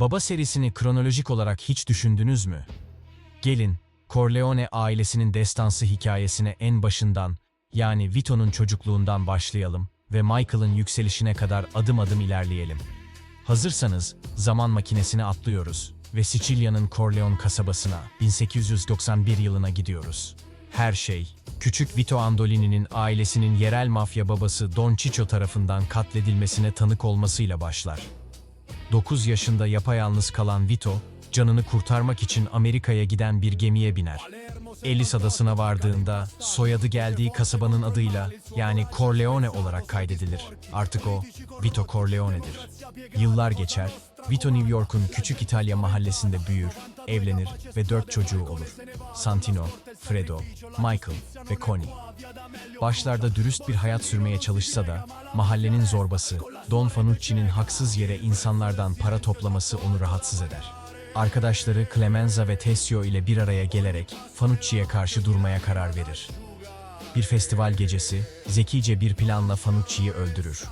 Baba serisini kronolojik olarak hiç düşündünüz mü? Gelin, Corleone ailesinin destansı hikayesine en başından, yani Vito'nun çocukluğundan başlayalım ve Michael'ın yükselişine kadar adım adım ilerleyelim. Hazırsanız zaman makinesine atlıyoruz ve Sicilya'nın Corleone kasabasına 1891 yılına gidiyoruz. Her şey, küçük Vito Andolini'nin ailesinin yerel mafya babası Don Ciccio tarafından katledilmesine tanık olmasıyla başlar. 9 yaşında yapayalnız kalan Vito, canını kurtarmak için Amerika'ya giden bir gemiye biner. Ellis adasına vardığında soyadı geldiği kasabanın adıyla yani Corleone olarak kaydedilir. Artık o Vito Corleone'dir. Yıllar geçer, Vito New York'un küçük İtalya mahallesinde büyür, evlenir ve dört çocuğu olur. Santino, Fredo, Michael ve Connie. Başlarda dürüst bir hayat sürmeye çalışsa da mahallenin zorbası, Don Fanucci'nin haksız yere insanlardan para toplaması onu rahatsız eder. Arkadaşları Clemenza ve Tessio ile bir araya gelerek Fanucci'ye karşı durmaya karar verir. Bir festival gecesi zekice bir planla Fanucci'yi öldürür.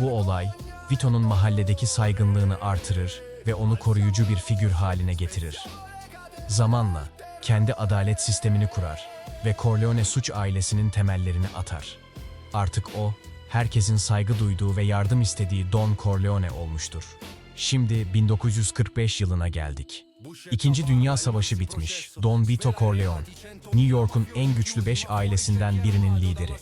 Bu olay Vito'nun mahalledeki saygınlığını artırır ve onu koruyucu bir figür haline getirir. Zamanla kendi adalet sistemini kurar ve Corleone suç ailesinin temellerini atar. Artık o, herkesin saygı duyduğu ve yardım istediği Don Corleone olmuştur. Şimdi 1945 yılına geldik. İkinci Dünya Savaşı bitmiş. Don Vito Corleone, New York'un en güçlü beş ailesinden birinin lideri.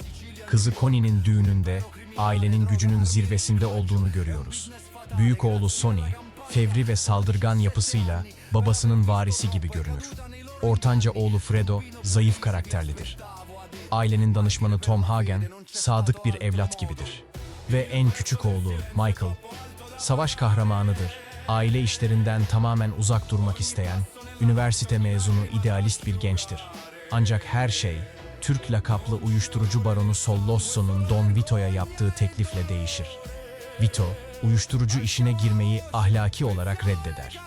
Kızı Connie'nin düğününde ailenin gücünün zirvesinde olduğunu görüyoruz. Büyük oğlu Sonny, fevri ve saldırgan yapısıyla babasının varisi gibi görünür. Ortanca oğlu Fredo zayıf karakterlidir. Ailenin danışmanı Tom Hagen sadık bir evlat gibidir. Ve en küçük oğlu Michael savaş kahramanıdır. Aile işlerinden tamamen uzak durmak isteyen, üniversite mezunu idealist bir gençtir. Ancak her şey Türk lakaplı uyuşturucu baronu Sollosso'nun Don Vito'ya yaptığı teklifle değişir. Vito, uyuşturucu işine girmeyi ahlaki olarak reddeder.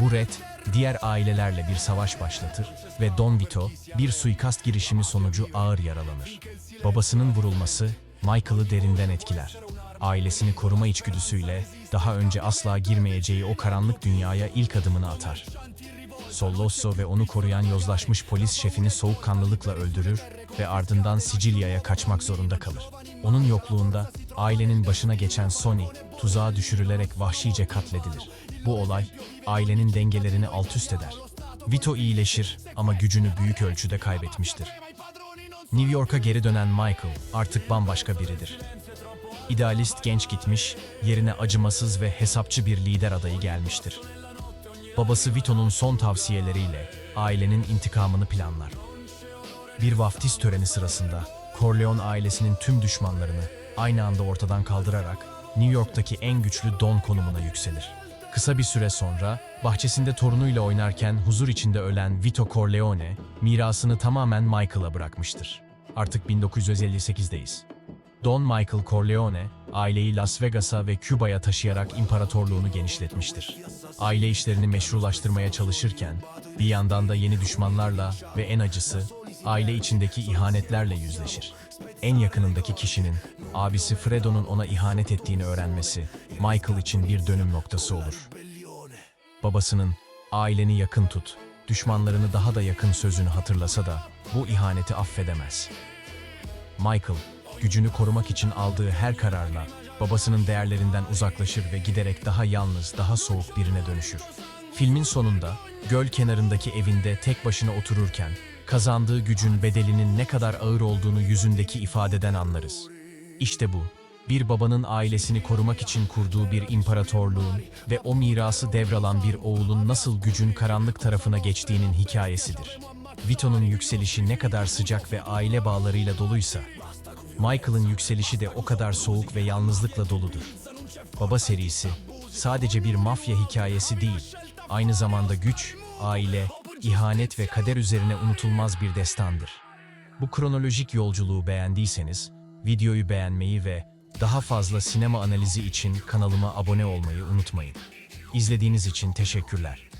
Bu red, diğer ailelerle bir savaş başlatır ve Don Vito, bir suikast girişimi sonucu ağır yaralanır. Babasının vurulması, Michael'ı derinden etkiler. Ailesini koruma içgüdüsüyle, daha önce asla girmeyeceği o karanlık dünyaya ilk adımını atar. Sollosso ve onu koruyan yozlaşmış polis şefini soğukkanlılıkla öldürür ve ardından Sicilya'ya kaçmak zorunda kalır. Onun yokluğunda ailenin başına geçen Sonny tuzağa düşürülerek vahşice katledilir. Bu olay ailenin dengelerini alt üst eder. Vito iyileşir ama gücünü büyük ölçüde kaybetmiştir. New York'a geri dönen Michael artık bambaşka biridir. İdealist genç gitmiş, yerine acımasız ve hesapçı bir lider adayı gelmiştir. Babası Vito'nun son tavsiyeleriyle ailenin intikamını planlar. Bir vaftiz töreni sırasında Corleone ailesinin tüm düşmanlarını aynı anda ortadan kaldırarak New York'taki en güçlü don konumuna yükselir. Kısa bir süre sonra bahçesinde torunuyla oynarken huzur içinde ölen Vito Corleone mirasını tamamen Michael'a bırakmıştır. Artık 1958'deyiz. Don Michael Corleone, aileyi Las Vegas'a ve Küba'ya taşıyarak imparatorluğunu genişletmiştir. Aile işlerini meşrulaştırmaya çalışırken, bir yandan da yeni düşmanlarla ve en acısı, aile içindeki ihanetlerle yüzleşir. En yakınındaki kişinin, abisi Fredo'nun ona ihanet ettiğini öğrenmesi, Michael için bir dönüm noktası olur. Babasının, aileni yakın tut, düşmanlarını daha da yakın sözünü hatırlasa da, bu ihaneti affedemez. Michael, gücünü korumak için aldığı her kararla babasının değerlerinden uzaklaşır ve giderek daha yalnız, daha soğuk birine dönüşür. Filmin sonunda göl kenarındaki evinde tek başına otururken kazandığı gücün bedelinin ne kadar ağır olduğunu yüzündeki ifadeden anlarız. İşte bu, bir babanın ailesini korumak için kurduğu bir imparatorluğun ve o mirası devralan bir oğulun nasıl gücün karanlık tarafına geçtiğinin hikayesidir. Vito'nun yükselişi ne kadar sıcak ve aile bağlarıyla doluysa, Michael'ın yükselişi de o kadar soğuk ve yalnızlıkla doludur. Baba serisi sadece bir mafya hikayesi değil, aynı zamanda güç, aile, ihanet ve kader üzerine unutulmaz bir destandır. Bu kronolojik yolculuğu beğendiyseniz, videoyu beğenmeyi ve daha fazla sinema analizi için kanalıma abone olmayı unutmayın. İzlediğiniz için teşekkürler.